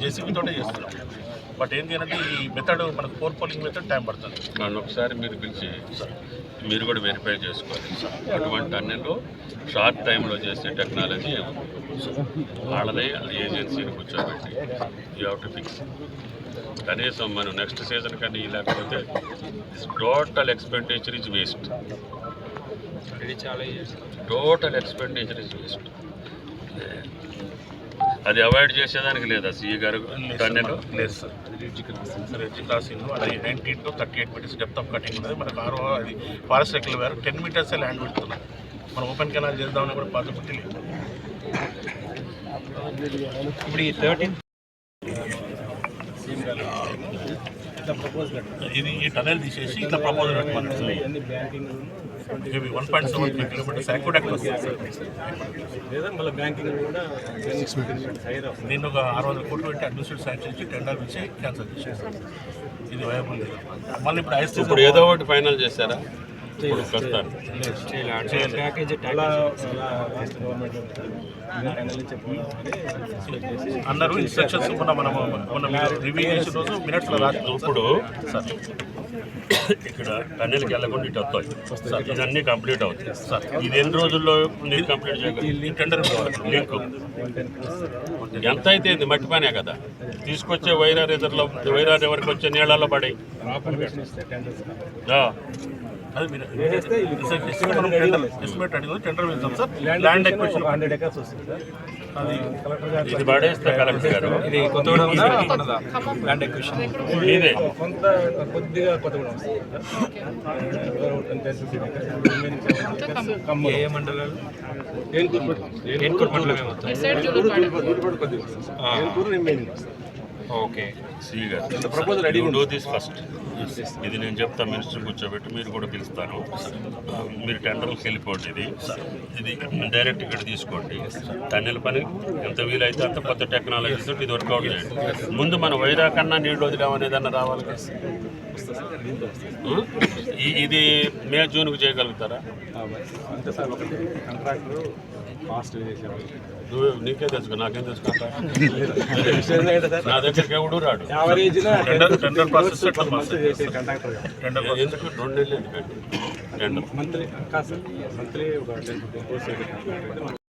JCB తోటే చేస్తున్నాం. But ఏంటి అంటే ఈ మెథడ్ మనకు ఫోర్ పోలింగ్ మెథడ్ టైం పడుతుంది. నన్ను ఒకసారి మీరు పిలిచి మీరు కూడా వెరిఫై చేసుకోవాలి. అటువంటి అన్నిలో షార్ట్ టైంలో చేసే టెక్నాలజీ వాళ్ళనే ఏజెన్సీని కూర్చోబెట్టి యూ హ్యావ్ టు ఫిక్స్ కనీసం మనం నెక్స్ట్ సీజన్ కానీ లేకపోతే total expenditure is waste total expenditure is waste అది అవాయిడ్ చేసేదానికి లేదా? సిఈ గారు టన్నెలో లేదు సార్. సార్. ఎడ్జ్ క్రాసింగ్ అది nineteen to thirty eight meters depth of cutting ఉన్నది. మనకు ఆరో అది ఫారెస్ట్ రెక్కలు వేరు. టెన్ మీటర్స్ ల్యాండ్ పెడుతున్నాం మనం ఓపెన్ కెనాల్ చేద్దామని కూడా పాసిబిలిటీ లేదు. ఇప్పుడు ఈ థర్టీన్ ఇది ఈ టనల్ తీసేసి ఇట్లా ప్రపోజల్ పెట్టమన్నారు ఇవి one point seven five kilometers aqueduct వస్తుంది నేను ఒక ఆరు వందల కోట్లు పెట్టి అడ్మినిస్ట్రేటివ్ శాంక్షన్ ఇచ్చి టెండర్ ఇచ్చి క్యాన్సిల్ చేసేసాను ఇది వయబుల్ లేదు మళ్ళీ ఇప్పుడు ఐస్ ఇప్పుడు ఏదో ఒకటి ఫైనల్ చేశారా? అందరూ ఇన్స్ట్రక్షన్స్ మొన్న మనం మొన్న రివ్యూ చేసిన రోజు మినిట్స్లో రాసి ఇప్పుడు సార్ ఇక్కడ టన్నెల్కి వెళ్ళకుండా ఇటు వస్తాయి. ఇదన్నీ కంప్లీట్ అవుతాయి. సార్ ఇది ఎన్ని రోజుల్లో మీరు కంప్లీట్ చేయగలరు? ఈ టెండర్ లింక్ ఎంత అయితే ఇది మట్టి పనే కదా? తీసుకొచ్చే వైరా రిజర్లో వైరా రివర్కి వచ్చే నీళ్ళలో పడి. అది మీరు ఎస్టిమేట్ మనం టెండర్ ఎస్టిమేట్ అడిగింది టెండర్ వెళ్తాం sir land acquisition hundred acres వస్తుంది సార్. అది కలెక్టర్ గారు ఇది పడేస్తే కలెక్టర్ గారు. ఇది కొత్తగూడెం ల్యాండ్ ఎక్విషన్ ఇదే కొంత కొద్దిగా కొత్తగూడెం ఏ మండలాలు? ఏన్కూరు మండలమే మొత్తం ఓకే. సి గారు proposal ready do this first ఇది నేను చెప్తా మినిస్టర్ కూర్చోబెట్టి మీరు కూడా పిలుస్తాను మీరు టెండర్కి వెళ్ళిపోండి ఇది. ఇది డైరెక్ట్ ఇక్కడ తీసుకోండి. టన్నెల్ పని ఎంత వీలైతే అంత కొత్త టెక్నాలజీతో ఇది వర్కౌట్ చేయండి. ముందు మన వైరా కన్నా నీళ్ళు వదిలామనేదన్నా రావాలి కదా. ఇది మే జూన్కి చేయగలుగుతారా? సార్ ఒకటి కాంట్రాక్టర్ ఫాస్ట్ చేసారు నువ్వు నీకే తెలుసుకో నాకేం తెలుసుకుంటా నా దగ్గరికి ఎవడు రాడు. టెండర్ టెండర్ ప్రాసెస్ ఎందుకు? రెండు నెలలు ఎందుకండి టెండర్ మంత్లీ కాదు మంత్లీ ఒక